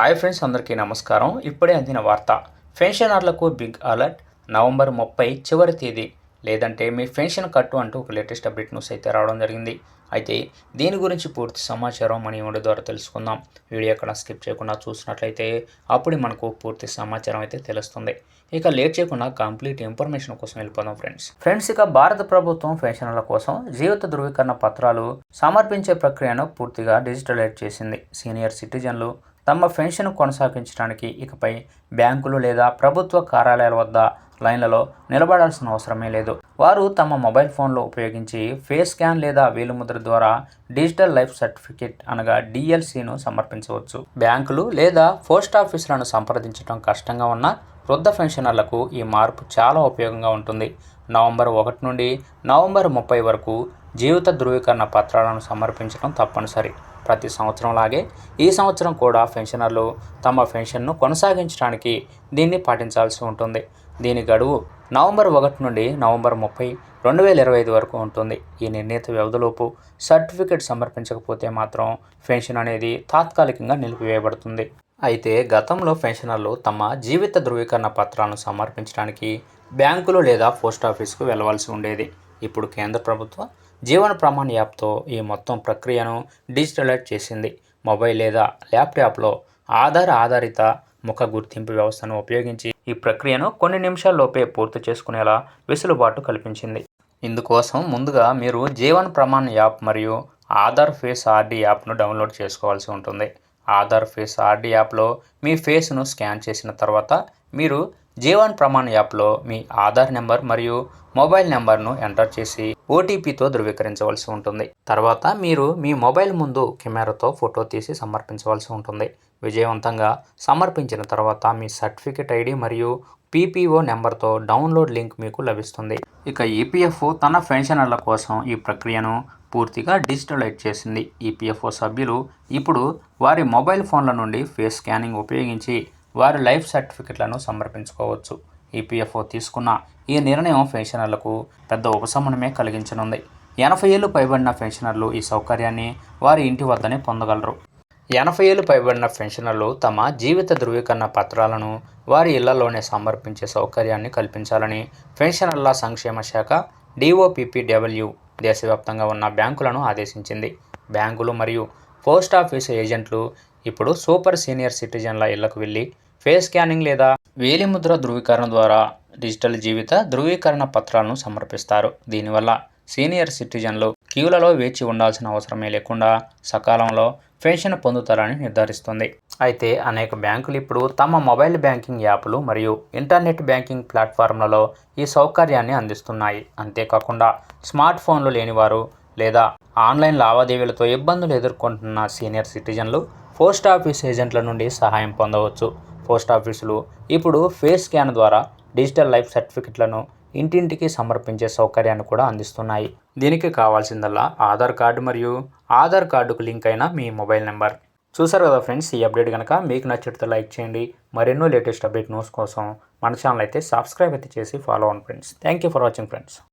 Hi friends అందరికీ నమస్కారం. ఇప్పుడే అందిన వార్త. పెన్షనర్లకు బిగ్ అలర్ట్. నవంబర్ ముప్పై చివరి తేదీ. లేదంటే మీ పెన్షన్ కట్టు అంటూ ఒక లేటెస్ట్ అప్డేట్ న్యూస్ అయితే రావడం జరిగింది. అయితే దీని గురించి పూర్తి సమాచారం మన ఇవ్వడం ద్వారా తెలుసుకుందాం. వీడియో ఎక్కడ స్కిప్ చేయకుండా చూసినట్లయితే అప్పుడు మనకు పూర్తి సమాచారం అయితే తెలుస్తుంది. ఇక లేట్ చేయకుండా కంప్లీట్ ఇన్ఫర్మేషన్ కోసం వెళ్ళిపోదాం ఫ్రెండ్స్. ఫ్రెండ్స్ ఇక భారత ప్రభుత్వం పెన్షనర్ల కోసం జీవిత ధృవీకరణ పత్రాలు సమర్పించే ప్రక్రియను పూర్తిగా డిజిటలైజ్ చేసింది. సీనియర్ సిటిజన్లు తమ పెన్షన్ కొనసాగించడానికి ఇకపై బ్యాంకులు లేదా ప్రభుత్వ కార్యాలయాల వద్ద లైన్లలో నిలబడాల్సిన అవసరమే లేదు. వారు తమ మొబైల్ ఫోన్లో ఉపయోగించి ఫేస్ స్కాన్ లేదా వేలుముద్ర ద్వారా డిజిటల్ లైఫ్ సర్టిఫికేట్ అనగా డిఎల్సిను సమర్పించవచ్చు. బ్యాంకులు లేదా పోస్ట్ ఆఫీసులను సంప్రదించడం కష్టంగా ఉన్న వృద్ధ పెన్షనర్లకు ఈ మార్పు చాలా ఉపయోగంగా ఉంటుంది. నవంబర్ ఒకటి నుండి నవంబర్ ముప్పై వరకు జీవిత ధృవీకరణ పత్రాలను సమర్పించడం తప్పనిసరి. ప్రతి సంవత్సరం లాగే ఈ సంవత్సరం కూడా పెన్షనర్లు తమ పెన్షన్ను కొనసాగించడానికి దీన్ని పాటించాల్సి ఉంటుంది. దీని గడువు నవంబర్ ఒకటి నుండి నవంబర్ ముప్పై రెండు వేల ఇరవై ఐదు వరకు ఉంటుంది. ఈ నిర్ణీత వ్యవధిలోపు సర్టిఫికేట్ సమర్పించకపోతే మాత్రం పెన్షన్ అనేది తాత్కాలికంగా నిలిపివేయబడుతుంది. అయితే గతంలో పెన్షనర్లు తమ జీవిత ధృవీకరణ పత్రాలను సమర్పించడానికి బ్యాంకులు లేదా పోస్ట్ ఆఫీస్కు వెళ్ళవలసి ఉండేది. ఇప్పుడు కేంద్ర ప్రభుత్వం జీవన ప్రమాణ్ యాప్తో ఈ మొత్తం ప్రక్రియను డిజిటలైజ్ చేసింది. మొబైల్ లేదా ల్యాప్టాప్లో ఆధార్ ఆధారిత ముఖ గుర్తింపు వ్యవస్థను ఉపయోగించి ఈ ప్రక్రియను కొన్ని నిమిషాల్లోపే పూర్తి చేసుకునేలా వెసులుబాటు కల్పించింది. ఇందుకోసం ముందుగా మీరు జీవన్ ప్రమాణ్ యాప్ మరియు ఆధార్ ఫేస్ ఆర్డీ యాప్ను డౌన్లోడ్ చేసుకోవాల్సి ఉంటుంది. ఆధార్ ఫేస్ ఆర్డీ యాప్లో మీ ఫేస్ను స్కాన్ చేసిన తర్వాత మీరు జీవన్ ప్రమాణ్ యాప్లో మీ ఆధార్ నెంబర్ మరియు మొబైల్ నెంబర్ను ఎంటర్ చేసి ఓటీపీతో ధృవీకరించవలసి ఉంటుంది. తర్వాత మీరు మీ మొబైల్ ముందు కెమెరాతో ఫోటో తీసి సమర్పించవలసి ఉంటుంది. విజయవంతంగా సమర్పించిన తర్వాత మీ సర్టిఫికేట్ ఐడి మరియు పీపీఓ నెంబర్తో డౌన్లోడ్ లింక్ మీకు లభిస్తుంది. ఇక ఈపీఎఫ్ఓ తన పెన్షనర్ల కోసం ఈ ప్రక్రియను పూర్తిగా డిజిటలైజ్ చేసింది. ఈపీఎఫ్ఓ సభ్యులు ఇప్పుడు వారి మొబైల్ ఫోన్ల నుండి ఫేస్ స్కానింగ్ ఉపయోగించి వారి లైఫ్ సర్టిఫికెట్లను సమర్పించుకోవచ్చు. ఈపీఎఫ్ఓ తీసుకున్న ఈ నిర్ణయం పెన్షనర్లకు పెద్ద ఉపశమనమే కలిగించనుంది. ఎనభై ఏళ్ళు పైబడిన పెన్షనర్లు ఈ సౌకర్యాన్ని వారి ఇంటి వద్దనే పొందగలరు. ఎనభై ఏళ్ళు పైబడిన పెన్షనర్లు తమ జీవిత ధృవీకరణ పత్రాలను వారి ఇళ్ళలోనే సమర్పించే సౌకర్యాన్ని కల్పించాలని పెన్షనర్ల సంక్షేమ శాఖ డిఓపిపిడబ్ల్యూ దేశవ్యాప్తంగా ఉన్న బ్యాంకులను ఆదేశించింది. బ్యాంకులు మరియు పోస్ట్ ఆఫీసు ఏజెంట్లు ఇప్పుడు సూపర్ సీనియర్ సిటిజన్ల ఇళ్ళకు వెళ్ళి ఫేస్ స్కానింగ్ లేదా వేలిముద్ర ధృవీకరణ ద్వారా డిజిటల్ జీవిత ధృవీకరణ పత్రాలను సమర్పిస్తారు. దీనివల్ల సీనియర్ సిటిజన్లు క్యూలలో వేచి ఉండాల్సిన అవసరమే లేకుండా సకాలంలో పెన్షన్ పొందుతారని నిర్ధారిస్తుంది. అయితే అనేక బ్యాంకులు ఇప్పుడు తమ మొబైల్ బ్యాంకింగ్ యాప్లు మరియు ఇంటర్నెట్ బ్యాంకింగ్ ప్లాట్ఫామ్లలో ఈ సౌకర్యాన్ని అందిస్తున్నాయి. అంతేకాకుండా స్మార్ట్ ఫోన్లు లేనివారు లేదా ఆన్లైన్ లావాదేవీలతో ఇబ్బందులు ఎదుర్కొంటున్న సీనియర్ సిటిజన్లు పోస్ట్ ఆఫీస్ ఏజెంట్ల నుండి సహాయం పొందవచ్చు. పోస్ట్ ఆఫీసులు ఇప్పుడు ఫేస్ స్కాన్ ద్వారా డిజిటల్ లైఫ్ సర్టిఫికెట్లను ఇంటింటికి సమర్పించే సౌకర్యాన్ని కూడా అందిస్తున్నాయి. దీనికి కావాల్సిందల్లా ఆధార్ కార్డు మరియు ఆధార్ కార్డుకు లింక్ అయిన మీ మొబైల్ నెంబర్. చూసారు కదా ఫ్రెండ్స్ ఈ అప్డేట్ కనుక మీకు నచ్చితే లైక్ చేయండి. మరెన్నో లేటెస్ట్ అప్డేట్ న్యూస్ కోసం మన ఛానల్ అయితే సబ్స్క్రైబ్ అయితే చేసి ఫాలో అవ్వండి friends. Thank you for watching friends.